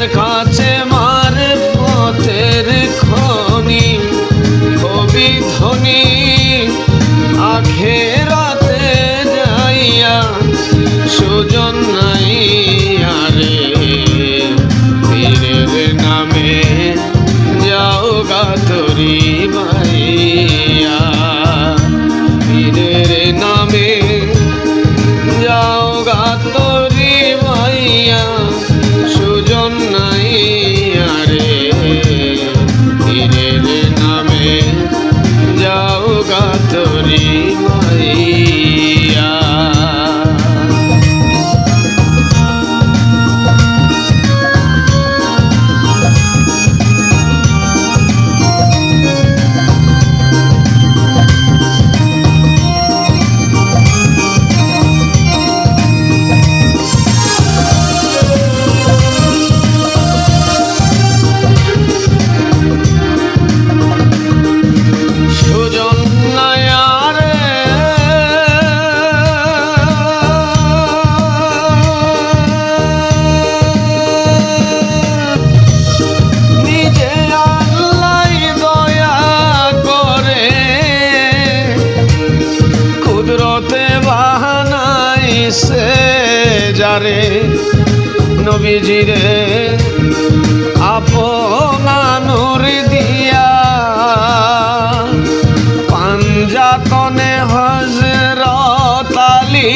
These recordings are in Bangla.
আমার কথা নবীজিরে আপনানুর দিয়া পাঞ্জাতনে হজরত আলী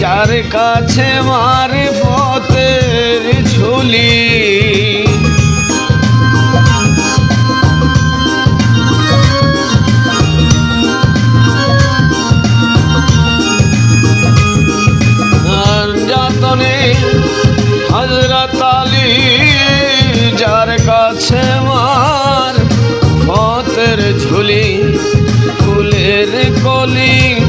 যার কাছে মার ফতের ঝুলি Yeah. তালি যার কাছে মার খতের ঝুলি ফুলের কলিং।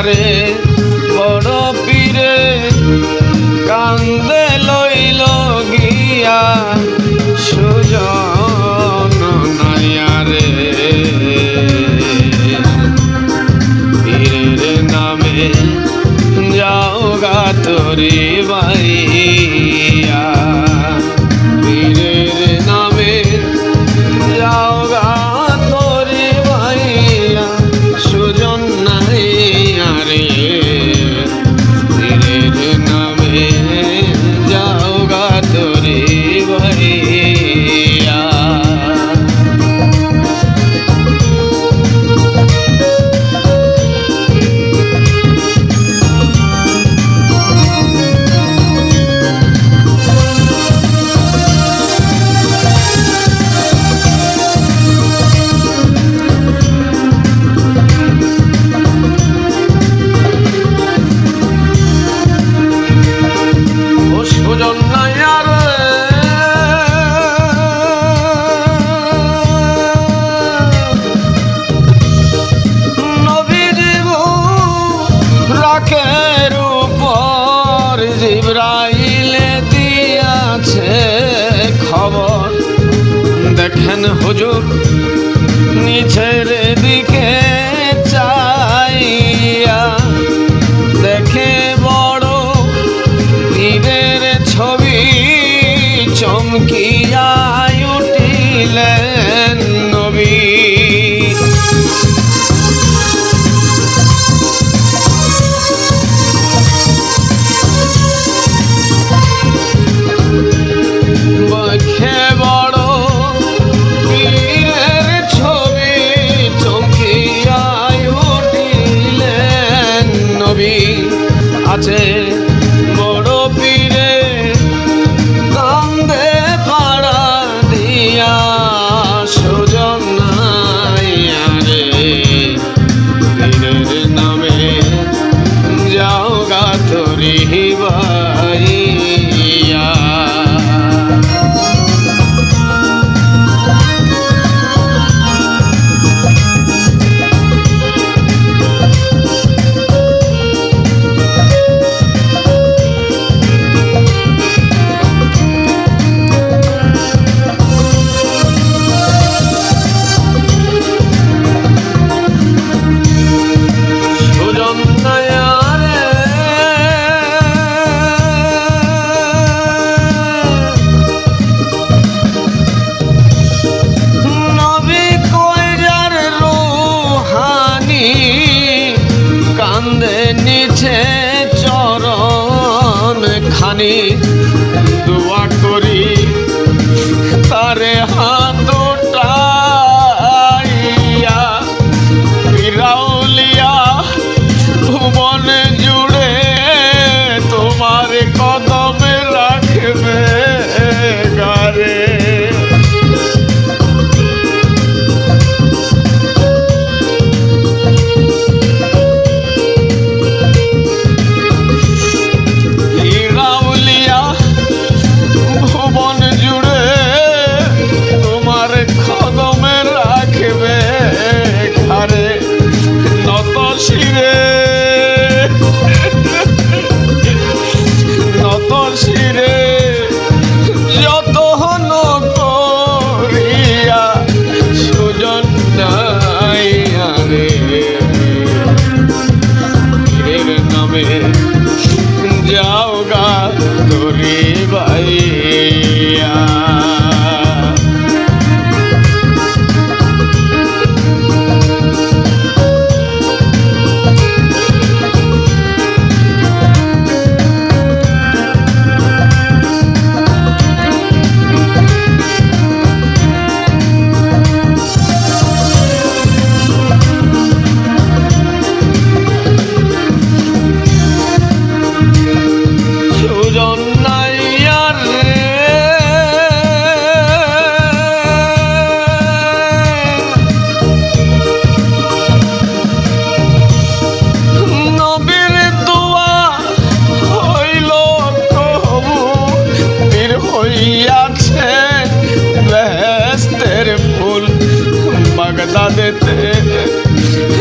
আমারে বড় পীরে কান্দে লইল গিয়া সুজন নাইয়ারে। পীরের নামে যাও গা তোরে বাইয়া কান্দে নিচে চরণ খানি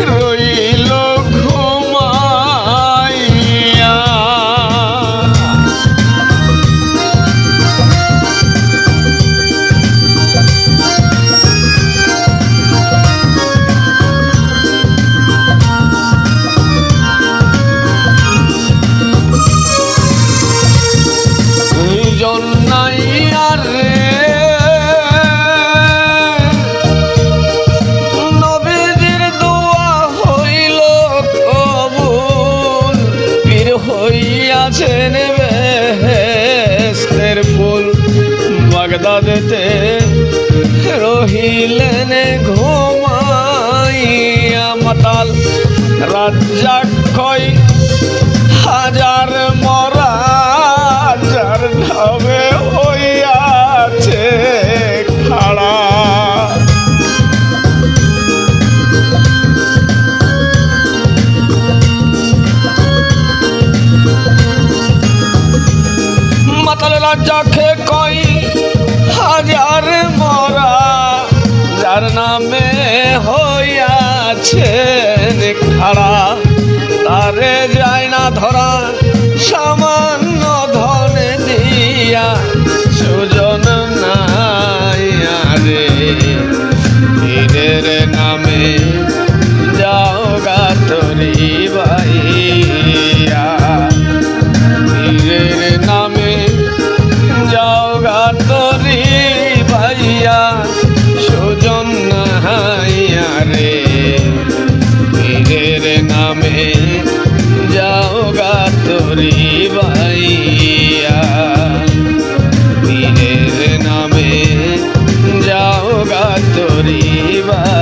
রইল ঘুমাইয়া। জন্নাই আর রাজ্যাক্ষয় হাজার মরা যার নামে হইয়াছে খাড়া। মাতাল রাজ্যাক্ষে কয় হাজার মরা যার নামে হইয়াছে ছাড়া তারে যায় না ধরা সাম পীরের